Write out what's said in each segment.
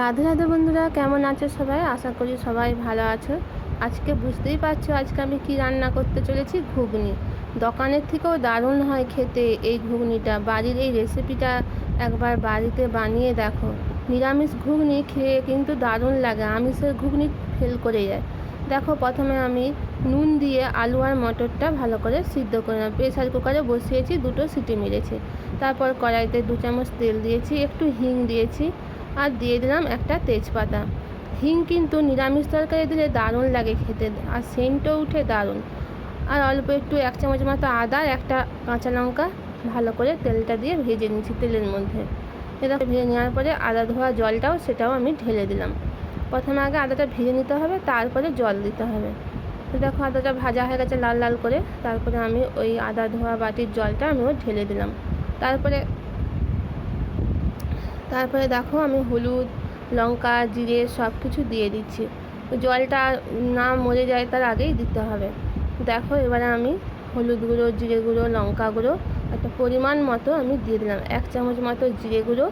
রাধে রাধে বন্ধুরা, কেমন আছো সবাই? আশা করি সবাই ভালো আছো। আজকে বুঝতেই পারছ আজকে আমি কি রান্না করতে চলেছি? ঘুগনি। দোকানের থেকেও দারুণ হয় খেতে এই ঘুগনিটা। বাড়ির এই রেসিপিটা একবার বাড়িতে বানিয়ে দেখো। নিরামিষ ঘুগনি খেয়ে কিন্তু দারুণ লাগে। আমিষের ঘুগনি ফেল করে যায়। দেখো, প্রথমে আমি নুন দিয়ে আলু আর মটরটা ভালো করে সিদ্ধ করে নেব। প্রেসার কুকারে বসিয়েছি, দুটো সিটি মেরেছি। তারপর কড়াইতে দু চামচ তেল দিয়েছি, একটু হিং দিয়েছি। আর দিয়ে দিলাম একটা তেজপাতা। হিং কিন্তু নিরামিষ তরকারি দিলে দারুণ লাগে খেতে, আর সেন্টও উঠে দারুণ। আর অল্প একটু এক চামচ মতো আদা একটা কাঁচা লঙ্কা ভালো করে তেলটা দিয়ে ভেজে নিচ্ছি তেলের মধ্যে। এটা ভেজে নেওয়ার পরে আদা ধোয়া জলটাও সেটাও আমি ঢেলে দিলাম। প্রথমে আগে আদাটা ভেজে নিতে হবে, তারপরে জল দিতে হবে। তো দেখো আদাটা ভাজা হয়ে গেছে লাল লাল করে। তারপরে আমি ওই আদা ধোয়া বাটির জলটা আমিও ঢেলে দিলাম। তারপরে তারপরে দেখো আমি হলুদ, লঙ্কা, জিরে সব কিছু দিয়ে দিচ্ছি। জলটা না মরে যায় তার আগেই দিতে হবে। দেখো এবারে আমি হলুদ গুঁড়ো, জিরে গুঁড়ো, লঙ্কা গুঁড়ো একটা পরিমাণ মতো আমি দিয়ে দিলাম। এক চামচ মতো জিরে গুঁড়ো,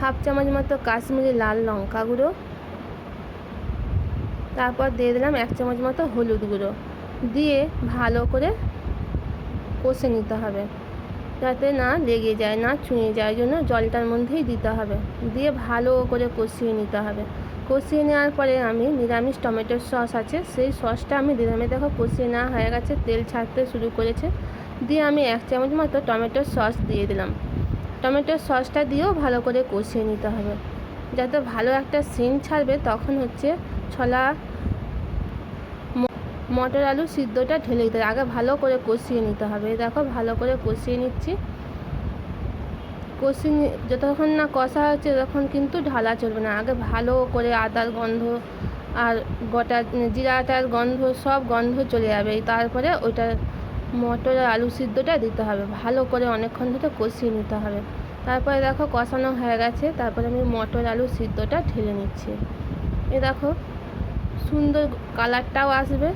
হাফ চামচ মতো কাশ্মীরি লাল লঙ্কা গুঁড়ো, তারপর দিয়ে দিলাম এক চামচ মতো হলুদ গুঁড়ো। দিয়ে ভালো করে কষে নিতে হবে। যাতে না লেগে যায়, না ছুঁয়ে যায়, জন্য জলটার মধ্যেই দিতে হবে। দিয়ে ভালো করে কষিয়ে নিতে হবে। কষিয়ে নেওয়ার পরে আমি নিরামিষ টমেটোর সস আছে, সেই সসটা আমি দিলাম। দেখো কষিয়ে নেওয়া হয়ে গেছে, তেল ছাড়তে শুরু করেছে। দিয়ে আমি এক চামচ মতো টমেটোর সস দিয়ে দিলাম। টমেটোর সসটা দিয়েও ভালো করে কষিয়ে নিতে হবে। যাতে ভালো একটা সেন্ট ছাড়বে, তখন হচ্ছে ছলা মটর আলু সিদ্ধটা ঢেলে দিতে হবে। আগে ভালো করে কষিয়ে নিতে হবে। দেখো ভালো করে কষিয়ে নিচ্ছি। কষিয়ে যতক্ষণ না কষা হচ্ছে তখন কিন্তু ঢালা চলবে না। আগে ভালো করে আদার গন্ধ আর গোটা জিরাটার গন্ধ সব গন্ধ চলে যাবে। তারপরে ওইটা মটর আলু সিদ্ধটা দিতে হবে। ভালো করে অনেকক্ষণ ধরে কষিয়ে নিতে হবে। তারপরে দেখো কষানো হয়ে গেছে। তারপরে আমি মটর আলু সিদ্ধটা ঢেলে নিচ্ছি। এ দেখো সুন্দর কালারটাও আসবে।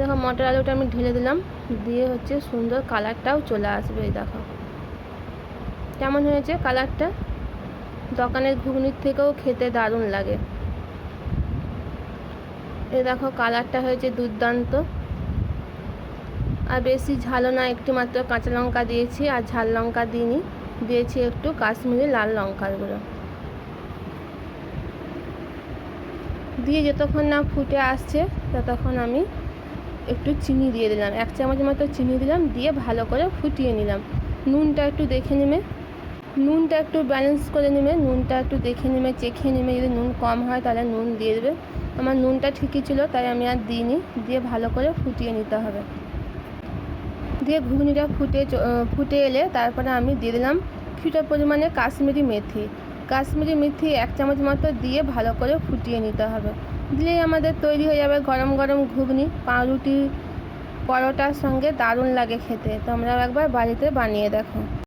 দেখো মটর আলুটা আমি ঢেলে দিলাম। দিয়ে হচ্ছে সুন্দর কালারটাও চলে আসবে এই দেখো। কেমন হয়েছে কালারটা? দোকানের ঘুগনির থেকেও খেতে দারুণ লাগে। এই দেখো কালারটা হয়েছে দুর্দান্ত। আর বেশি ঝালও না, একটু মাত্র কাঁচা লঙ্কা দিয়েছি আর ঝাল লঙ্কা দিইনি। দিয়েছি একটু কাশ্মীরি লাল লঙ্কার গুঁড়ো। দিয়ে যতক্ষণ না ফুটে আসছে, ততক্ষণ আমি একটু চিনি দিয়ে দিলাম। এক চামচ মতো চিনি দিলাম, দিয়ে ভালো করে ফুটিয়ে নিলাম। নুনটা একটু দেখে নেবে। নুনটা একটু ব্যালেন্স করে নেবে। নুনটা একটু দেখে নেবে, চেখে নেবে। যদি নুন কম হয় তাহলে নুন দিয়ে দেবে। আমার নুনটা ঠিকই ছিল, তাই আমি আর দিইনি। দিয়ে ভালো করে ফুটিয়ে নিতে হবে। দিয়ে ঘুগনিটা ফুটে ফুটে এলে তারপরে আমি দিয়ে দিলাম কিছুটা পরিমাণে কাশ্মীরি মেথি। কাশ্মীরি মেথি এক চামচ মতো দিয়ে ভালো করে ফুটিয়ে নিতে হবে। দিলেই আমাদের তৈরি হয়ে যাবে গরম গরম ঘুগনি, পাউরুটি, পরোটার সঙ্গে দারুণ লাগে খেতে। তোমরাও একবার বাড়িতে বানিয়ে দেখো।